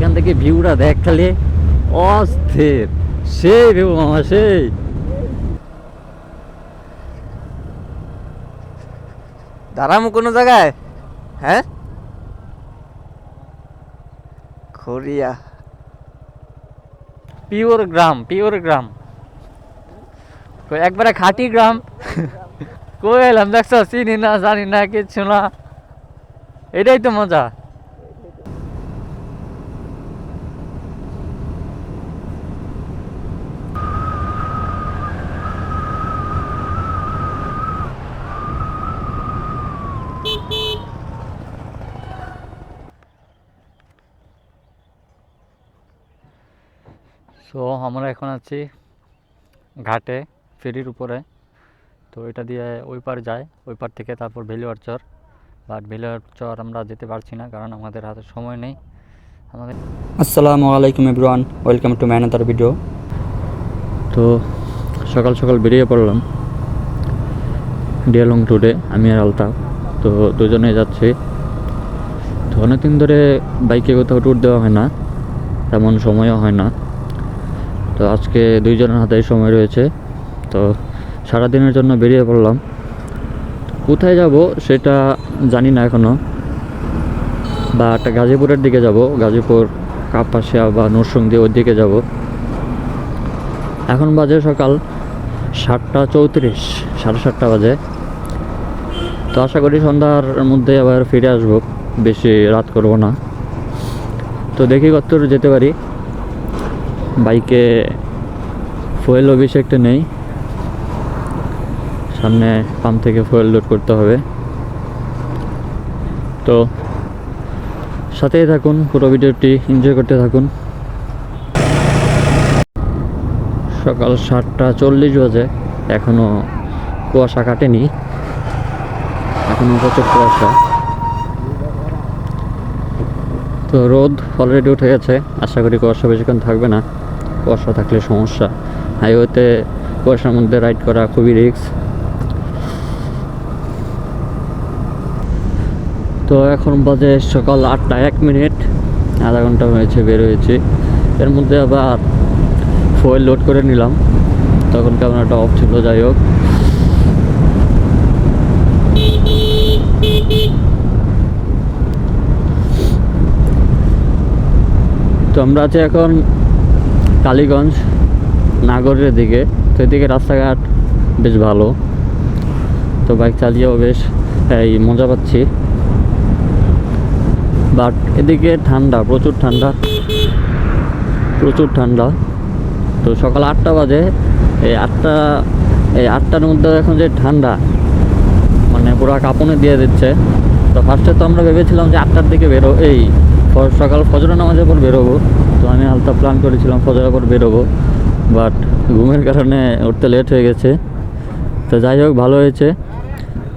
এখান থেকে ভিউটা দেখ খালি। অস্থির। সেই ভিউ মামা, সেই। দাঁড়ামো কোনো জায়গায়? হ্যাঁ? খড়িয়া। পিওর গ্রাম পিওর গ্রাম। একবারে খাঁটি গ্রাম। কই এলাম, দেখছ? চিনি না, জানি না, কিচ্ছু না। এটাই তো মজা। সো আমরা এখন আছি ঘাটে ফেরির উপরে। তো এটা দিয়ে ওই পার যায় ওই পার থেকে তারপর ভেলুয়ার চর। বাট ভেলুয়ার চর আমরা যেতে পারছি না কারণ আমাদের হাতে সময় নেই। আমাদের আসসালামু আলাইকুম এভরিওয়ান ওয়েলকাম টু ম্যান ম্যানাদার ভিডিও। তো সকাল সকাল বেরিয়ে পড়লাম। ডিয়ালং টুডে আমি আর আলতাফ তো দুজনে যাচ্ছি। তো অনেকদিন ধরে বাইকে কোথাও ট্যুর দেওয়া হয় না। তেমন সময়ও হয় না। তো আজকে দুইজনের হাতেই সময় রয়েছে। তো সারাদিনের জন্য বেরিয়ে পড়লাম। কোথায় যাব সেটা জানি না এখনও বা একটা গাজীপুরের দিকে যাব। গাজীপুর, কাপাসিয়া বা নরসিংদী ওই দিকে যাব। এখন বাজে সকাল সাতটা চৌত্রিশ, সাড়ে সাতটা বাজে। তো আশা করি সন্ধ্যার মধ্যে আবার ফিরে আসব। বেশি রাত করব না। তো দেখি কত যেতে পারি। বাইকে ফুয়েল একটা নেই। সামনে পাম্প থেকে ফুয়েল লোড করতে হবে। তো সাথেই থাকুন, পুরো ভিডিওটি এনজয় করতে থাকুন। সকাল সাতটা চল্লিশ বাজে এখনও কুয়াশা কাটেনি। এখনও প্রচুর কুয়াশা। তো রোদ অলরেডি উঠে গেছে, আশা করি কুয়াশা বেশিক্ষণ থাকবে না। কুয়াশা থাকলে সমস্যা। হাইওয়েতে কুয়াশার মধ্যে রাইড করা খুবই রিস্ক তো এখন বাজে সকাল আটটা এক মিনিট, আধা ঘণ্টা হয়েছে বের হয়েছি। এর মধ্যে আবার ফুয়েল লোড করে নিলাম। তখন ক্যামেরাটা অফ ছিল, যাই হোক। তো আমরা আছি এখন কালীগঞ্জ, নাগরের দিকে। তো এদিকে রাস্তাঘাট বেশ ভালো। তো বাইক চালিয়েও বেশ, এই, মজা পাচ্ছি। বাট এদিকে ঠান্ডা, প্রচুর ঠান্ডা। প্রচুর ঠান্ডা। তো সকাল আটটা বাজে। এই আটটা, এই আটটার মধ্যে এখন যে ঠান্ডা মানে পুরো কাঁপনে দিয়ে দিচ্ছে। তো ফার্স্টে তো আমরা ভেবেছিলাম যে আটটার দিকে বেরো, এই সকাল ফজর নামাজের পর বেরোবো। তো আমি হালকা প্ল্যান করেছিলাম ফজরের পর বেরোবো বাট ঘুমের কারণে উঠতে লেট হয়ে গেছে। তো যাই হোক, ভালো হয়েছে।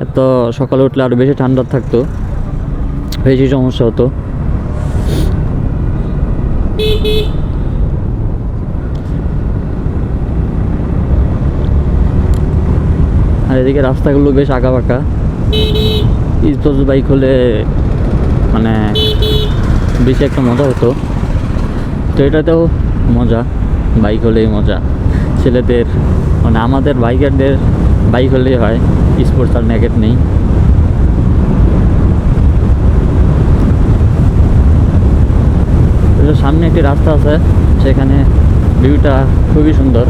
এত সকালে উঠলে আরও বেশি ঠান্ডা থাকতো। বেশি সমস্যা হতো। আর এদিকে রাস্তাগুলো বেশ আঁকা বাঁকা স্পোর্টস বাইক হলে মানে বেশি একটা মজা হতো। তো এটাতেও মজা বাইক হলেই মজা। ছেলেদের মানে আমাদের বাইকারদের বাইক হলেই হয় স্পোর্টস আর নেগেট নেই। সামনে একটি রাস্তা আছে, সেখানে ভিউটা খুবই সুন্দর।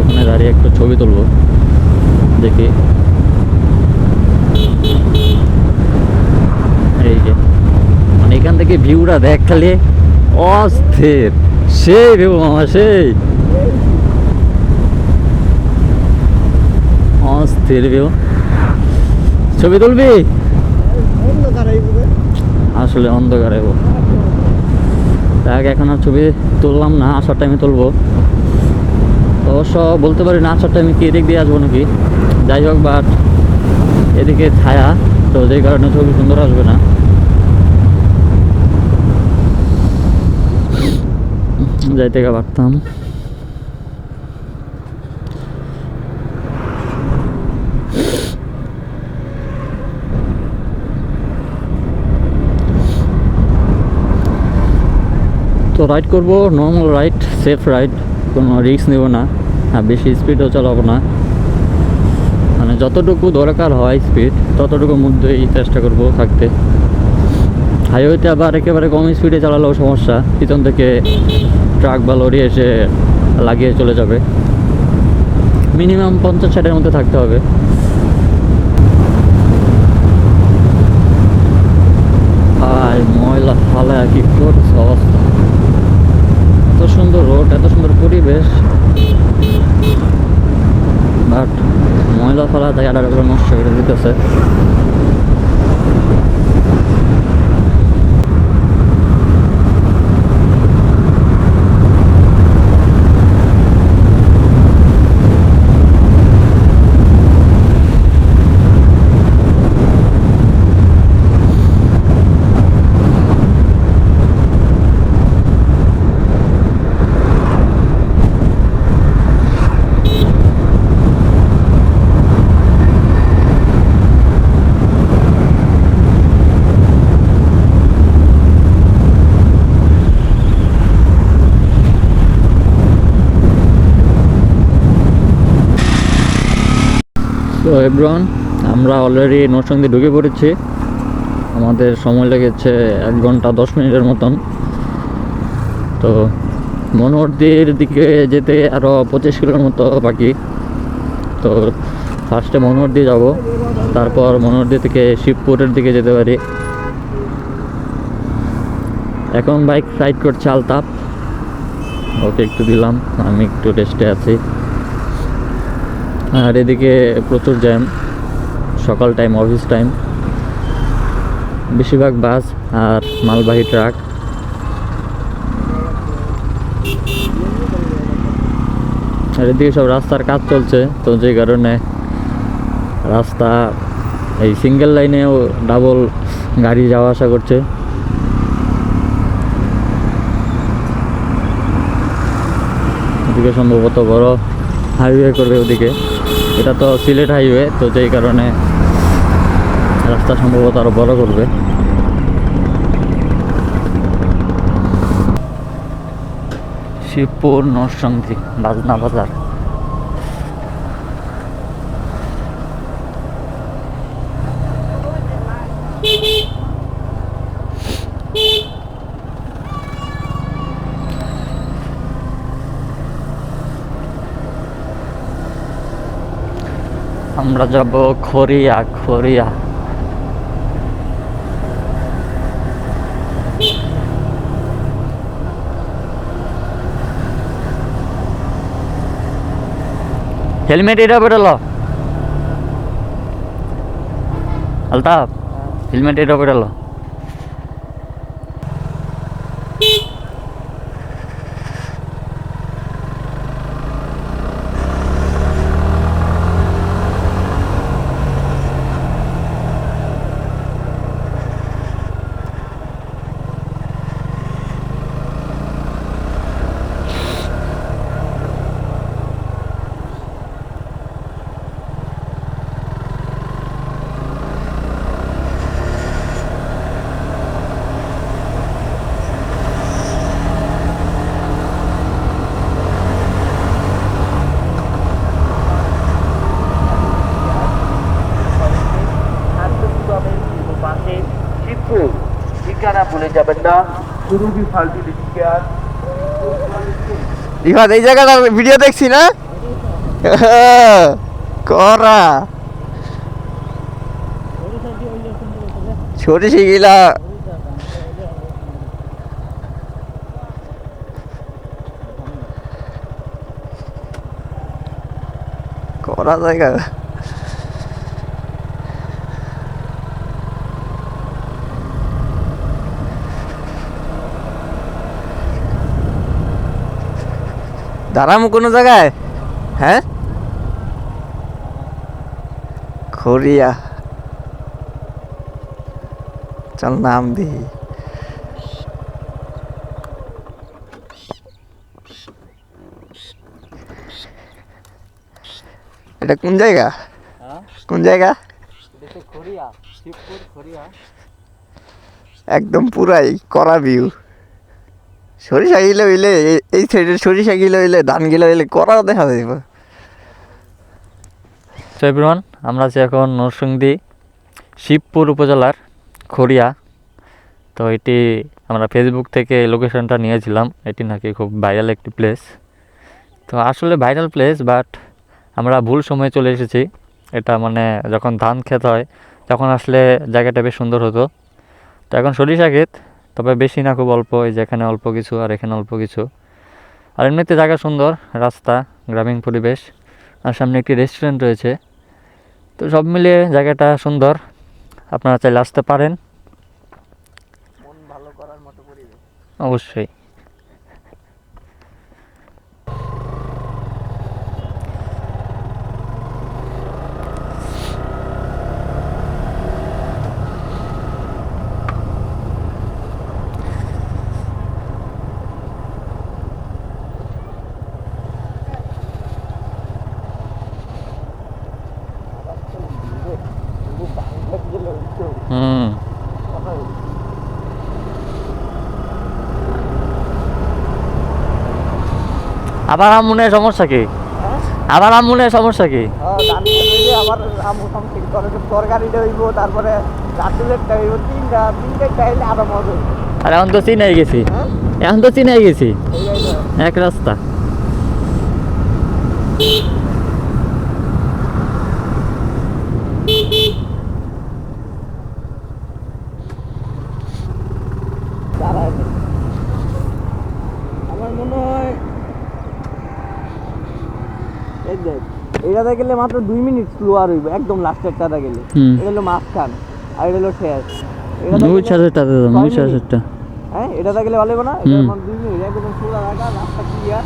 ওখানে দাঁড়িয়ে একটু ছবি তুলবো, দেখি। এই যে মানে এখান থেকে ভিউটা দেখ খালি। অস্থির। সেই ভিউ মামা সেই। অস্থির ভিউ ছবি তুলবি? আসলে অন্ধকারে গো। দেখ, এখন আর ছবি তুললাম না, আসার টাইমে তুলবো। অবশ্য বলতে পারি না, আসার টাইমে কি এদিক দিয়ে আসব নাকি? যাই হোক বাট এদিকে ছায়া, তো যেই কারণে ছবি সুন্দর আসবে না। যাইতে পারতাম তো তো রাইড করব নর্মাল রাইড সেফ রাইড কোনো রিস্ক নেব না, আর বেশি স্পিডও চালাবো না। মানে যতটুকু দরকার হয় স্পিড ততটুকুর মধ্যেই চেষ্টা করব থাকতে। হাইওয়েতে আবার একেবারে কম স্পিডে চালালেও সমস্যা, পিছন থেকে ট্রাক বা লরি এসে লাগিয়ে চলে যাবে। মিনিমাম পঞ্চাশ ষাটের মধ্যে থাকতে হবে আর ময়লা ফালা কি করছে অবস্থা এত সুন্দর রোড এত সুন্দর পরিবেশ বাট ময়লা ফালা জায়গাটা পুরো নষ্ট করে দিতেছে এব্রন আমরা অলরেডি নরসিংদী ঢুকে পড়েছি। আমাদের সময় লেগেছে এক ঘণ্টা দশ মিনিটের মতন। তো মনোহরদির দিকে যেতে আরও পঁচিশ কিলোর মতো বাকি। তো ফার্স্টে মনোহরদি যাব। তারপর মনোহরদি থেকে শিবপুরের দিকে যেতে পারি। এখন বাইক রাইড করছে আলতাপ ওকে একটু দিলাম, আমি একটু রেস্টে আছি। আর এদিকে প্রচুর জ্যাম, সকাল টাইম অফিস টাইম বেশিরভাগ বাস আর মালবাহী ট্রাক। আর এদিকে সব রাস্তার কাজ চলছে, তো যে কারণে রাস্তা, এই সিঙ্গেল লাইনেও ডাবল গাড়ি যাওয়া আসা করছে। ওদিকে সম্ভবত বড় হাইওয়ে করবে ওদিকে। এটা তো সিলেট হাইওয়ে, তো যেই কারণে রাস্তা সম্ভবত আরও বড় করবে। শিবপুর নরসংদী বাজনা বাজার। আমরা যাব খরিয়া খরিয়া হেলমেট এটা বেরোলো আলতাফ হেলমেট এটা বেরোলো রিফাত এই জায়গাটার ভিডিও দেখছি না? করা। ছোটি শিখিলা করা জায়গা। দাঁড়ামো কোনো জায়গায়? হ্যাঁ? খরিয়া চল নাম দিই। এটা কোন জায়গা? কোন জায়গা? একদম পুরাই করা ভিউ সরিষা গিলে হইলে, এই- সাইডে সরিষা গিলে হইলে, ধান গিলে হইলে করাও দেখা যাইব। তো আমরা আছি এখন নরসিংদী, শিবপুর উপজেলার খড়িয়া। তো এটি আমরা ফেসবুক থেকে লোকেশনটা নিয়েছিলাম। এটি নাকি খুব ভাইরাল একটি প্লেস তো আসলে ভাইরাল প্লেস বাট আমরা ভুল সময়ে চলে এসেছি। এটা মানে যখন ধান ক্ষেত হয়, তখন আসলে জায়গাটা বেশ সুন্দর হতো। তো এখন সরিষা ক্ষেত তবে বেশি না খুব অল্প এই যে এখানে অল্প কিছু আর এখানে অল্প কিছু। আর এমনিতে জায়গা সুন্দর রাস্তা গ্রামীণ পরিবেশ আর সামনে একটি রেস্টুরেন্ট রয়েছে। তো সব মিলিয়ে জায়গাটা সুন্দর আপনারা চাইলে আসতে পারেন। ভালো করার মতো অবশ্যই। আবার আমুনের সমস্যা কি? আবার আমুনের সমস্যা কি? আবার হইলে আমার মোটামুটি তরকারিটা হইব তারপরে রাতুলেরটা হইব তিনটা তিনটা চাইলে আরও মজা আর এখন তো চিনাই গেছি। এখন তো চিনাই গেছি। এক রাস্তা দাঁড়ায় নেই। আমার মনে হয় এই দেখ এটাতে গেলে মাত্র দুই মিনিট স্লো আর হইব একদম লাস্টেরটাতে গেলে। এটা হলো মাঝখান আর এটা হলো শেষ। এটা হ্যাঁ এটাতে গেলে ভালো হবে না? এটা দুই মিনিট একদম সোজা রাখা রাস্তা ক্লিয়ার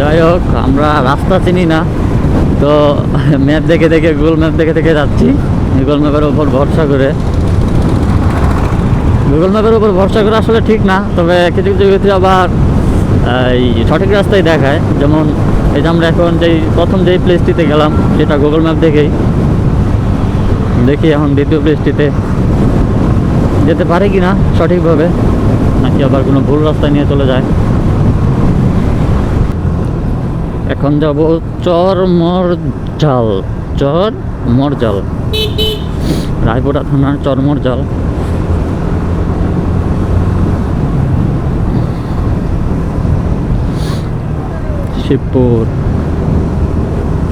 যাই হোক আমরা রাস্তা চিনি না। তো ম্যাপ দেখে দেখে গুগল ম্যাপ দেখে দেখে যাচ্ছি। গুগল ম্যাপের উপর ভরসা করে। গুগল ম্যাপের উপর ভরসা করে আসলে ঠিক না। তবে কিছু কিছু ক্ষেত্রে আবার এই সঠিক রাস্তায় দেখায়। যেমন এই যে আমরা এখন যেই, প্রথম যেই প্লেসটিতে গেলাম, সেটা গুগল ম্যাপ দেখেই। দেখি এখন দ্বিতীয় প্লেসটিতে যেতে পারে কি না সঠিকভাবে, নাকি আবার কোনো ভুল রাস্তায় নিয়ে চলে যায়। এখন যাব চর মরজাল চর মরজাল রায়পুরা থানার চর মরজাল শিবপুর।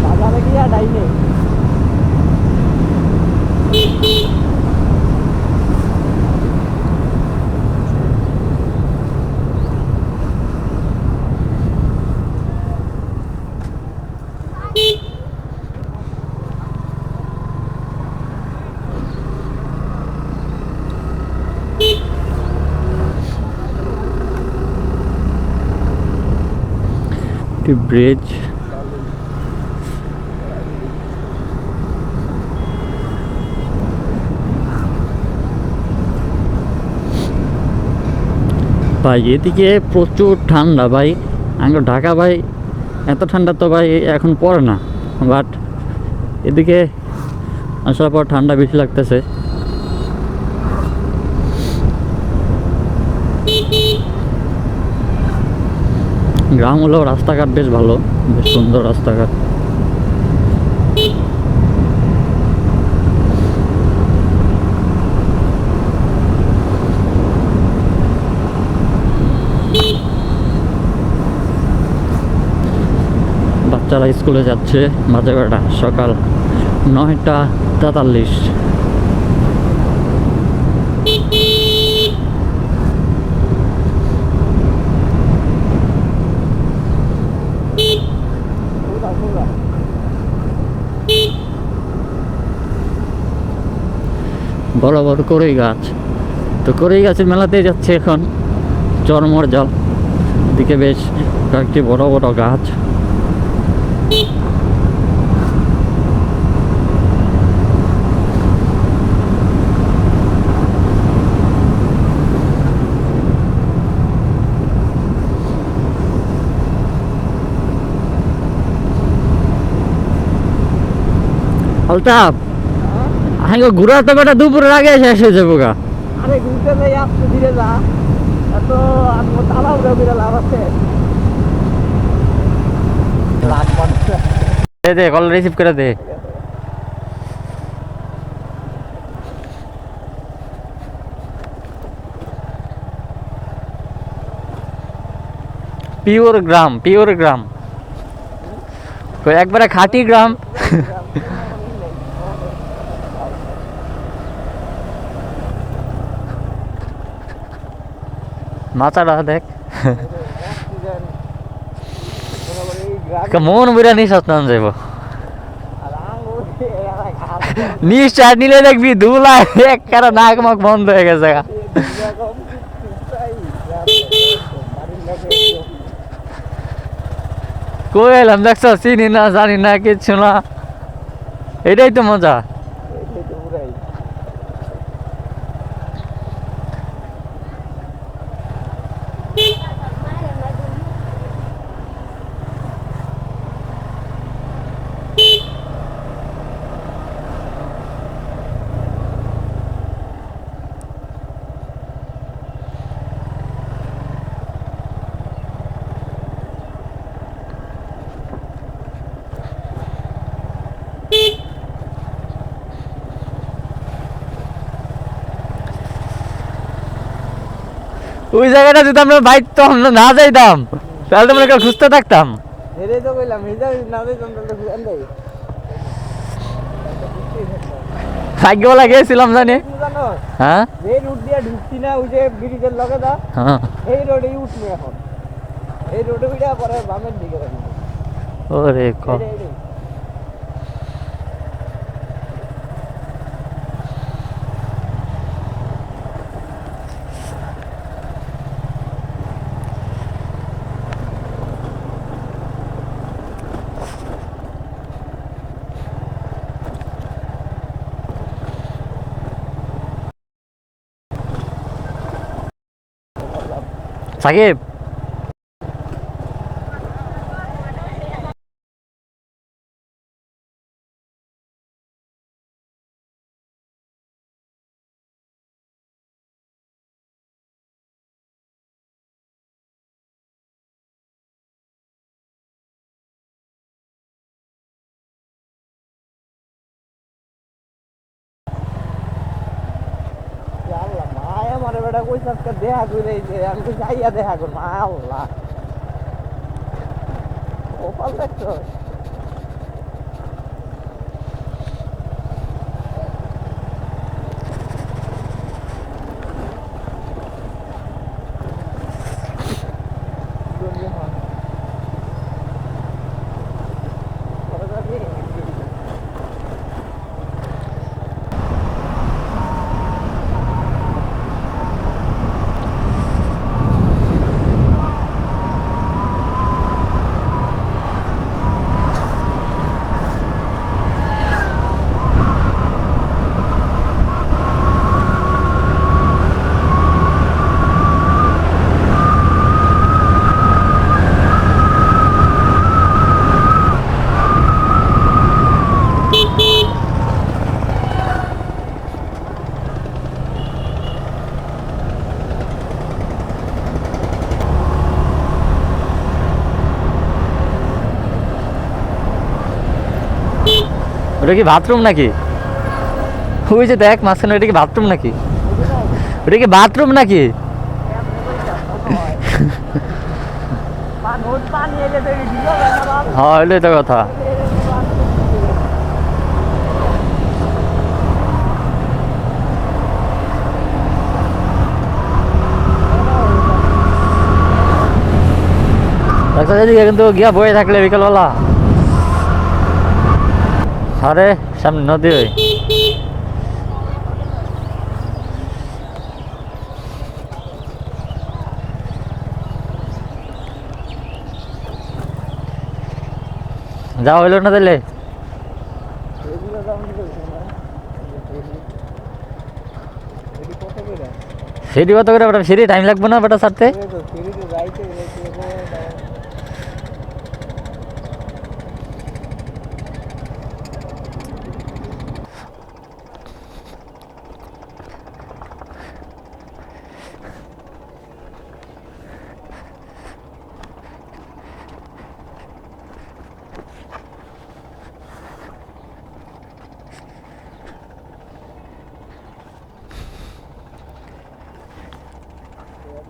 বাজারে গিয়া ডাইনে। একটি ব্রিজ। ভাই, এদিকে প্রচুর ঠান্ডা ভাই। আঙ্গ ঢাকা ভাই, এত ঠান্ডা তো ভাই এখন পড়ে না। বাট এদিকে আসার পর ঠান্ডা বেশি লাগতেছে। গ্রাম হলেও রাস্তাঘাট বেশ ভালো, বেশ সুন্দর রাস্তাঘাট। বাচ্চারা স্কুলে যাচ্ছে বেড়া সকাল নয়টা তেতাল্লিশ। বড় বড় করেই গাছ। তো করেই গাছের মেলাতে যাচ্ছে এখন চরমর জল। দিকে বেশ কয়েকটি বড় বড় গাছ। আলতাপ আমি ঘুরা তো বেটা দুপুরের আগে শেষ হয়ে যাব গা। আরে ঘুরতে যাই আসতে ধীরে যা এত আমি তালা উড়ে উড়ে লাভ আছে। দে দে কল রিসিভ করে দে। পিওর গ্রাম পিওর গ্রাম তো একবারে খাঁটি গ্রাম মাথাটা দেখ। মন বুড়া নিঃশ্বাস নাম যাইব। নিশ্চয় নিলে দেখবি ধুলা এক কারা নাক মাক বন্ধ হয়ে গেছে। কই এলাম দেখছ, চিনি না, জানি না, কিচ্ছু না। এটাই তো মজা ওই জায়গাটা যদি আমরা বাইক তো আমরা না যাইতাম তাহলে তো এখানে খুঁজতে থাকতাম। ভাগ্যওয়ালা গেছিলাম জানি। হ্যাঁ? যে রুট দিয়ে ঢুকছি না ওই যে ব্রিজের লগে দা হ্যাঁ। এই রোডেই উঠনি এখন। এই রোডে উঠে পরে বামের দিকে ওরে সাকিব মায়া মারে বেটা কই সবকে দেখা করে আমি তো যাইয়া দেখা করব। আল্লাহ। ওপাল দেখছ? ওটা কি বাথরুম নাকি? ওই যে দেখ মাঝখানে ওটা কি বাথরুম নাকি? ওটা কি বাথরুম নাকি? পানি এলে তো হ্যাঁ কথা কিন্তু গিয়া বয়ে থাকলে বিকেলবেলা। আরে, সামনে নদী ওই। যাওয়া হইল না তাহলে সিঁড়ি কত করে? সিঁড়ি টাইম লাগবে না বেটা সারতে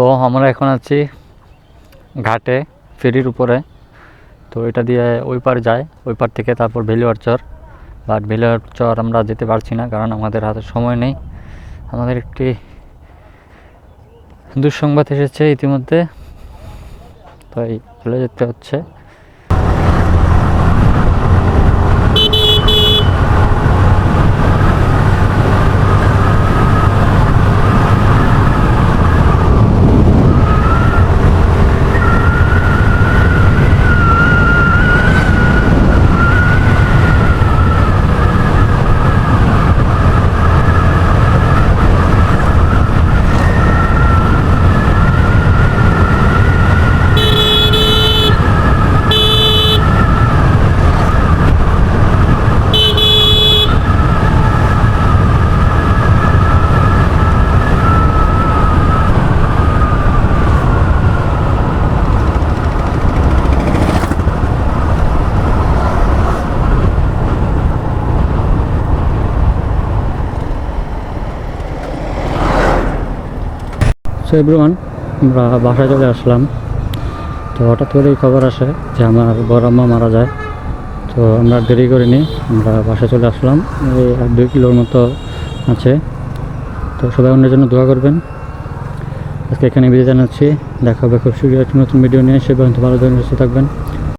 সো আমরা এখন আছি ঘাটে, ফেরির উপরে। তো এটা দিয়ে ওই পার যায়, ওই পার থেকে তারপর ভেলুয়ার চর। বাট ভেলুয়ার চর আমরা যেতে পারছি না কারণ আমাদের হাতে সময় নেই। আমাদের একটি দুঃসংবাদ এসেছে ইতিমধ্যে। তাই চলে যেতে হচ্ছে। সো এভরিওয়ান, আমরা বাসায় চলে আসলাম। তো হঠাৎ করেই খবর আসে যে আমার বড় আম্মা মারা যায়। তো আমরা দেরি করিনি, আমরা বাসায় চলে আসলাম। এই এক দুই কিলোর মতো আছে। তো সবাই অন্যের জন্য দোয়া করবেন। আজকে এখানে বিদায় জানাচ্ছি। দেখা হবে খুব শীঘ্রই একটি নতুন ভিডিও নিয়ে। সে পর্যন্ত ভালো ধরনের থাকবেন।